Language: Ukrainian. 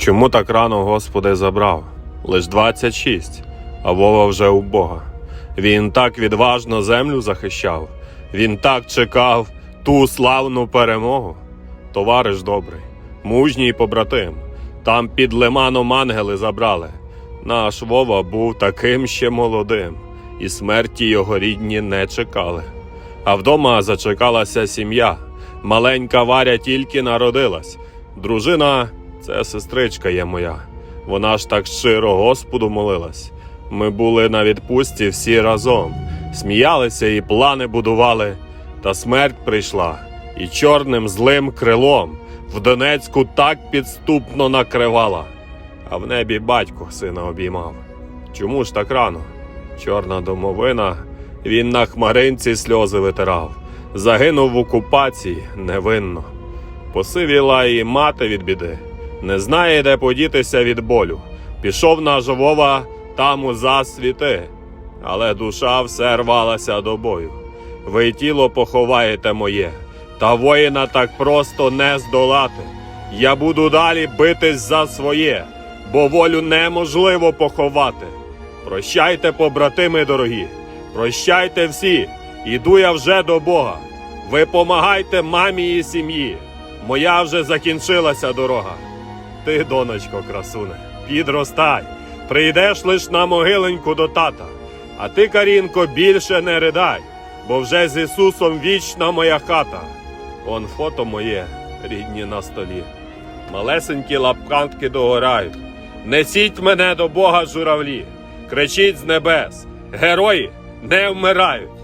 Чому так рано Господи забрав? Лиш 26, а Вова вже у Бога. Він так відважно землю захищав, він так чекав ту славну перемогу. Товариш добрий, мужній побратим, там під лиманом ангели забрали. Наш Вова був таким ще молодим, і смерті його рідні не чекали. А вдома зачекалася сім'я. Маленька Варя тільки народилась. Дружина це сестричка є моя. Вона ж так щиро Господу молилась. Ми були на відпустці всі разом, сміялися і плани будували. Та смерть прийшла, і чорним злим крилом в Донецьку так підступно накривала. А в небі батько сина обіймав. Чому ж так рано? Чорна домовина, він на хмаринці сльози витирав, загинув в окупації невинно. Посивіла і мати від біди, не знає, де подітися від болю. Пішов наш Вова там у засвіти, але душа все рвалася до бою. Ви тіло поховаєте моє, та воїна так просто не здолати. Я буду далі битись за своє, бо волю неможливо поховати. Прощайте, побратими дорогі, прощайте всі, іду я вже до Бога. Ви помагайте мамі і сім'ї. Моя вже закінчилася дорога. Ти, донечко, красуне, підростай, прийдеш лиш на могиленьку до тата. А ти, Карінко, більше не ридай, бо вже з Ісусом вічна моя хата. Он фото моє, рідні на столі. Малесенькі лапкантки догорають. Несіть мене до Бога журавлі, кричіть з небес, герої не вмирають.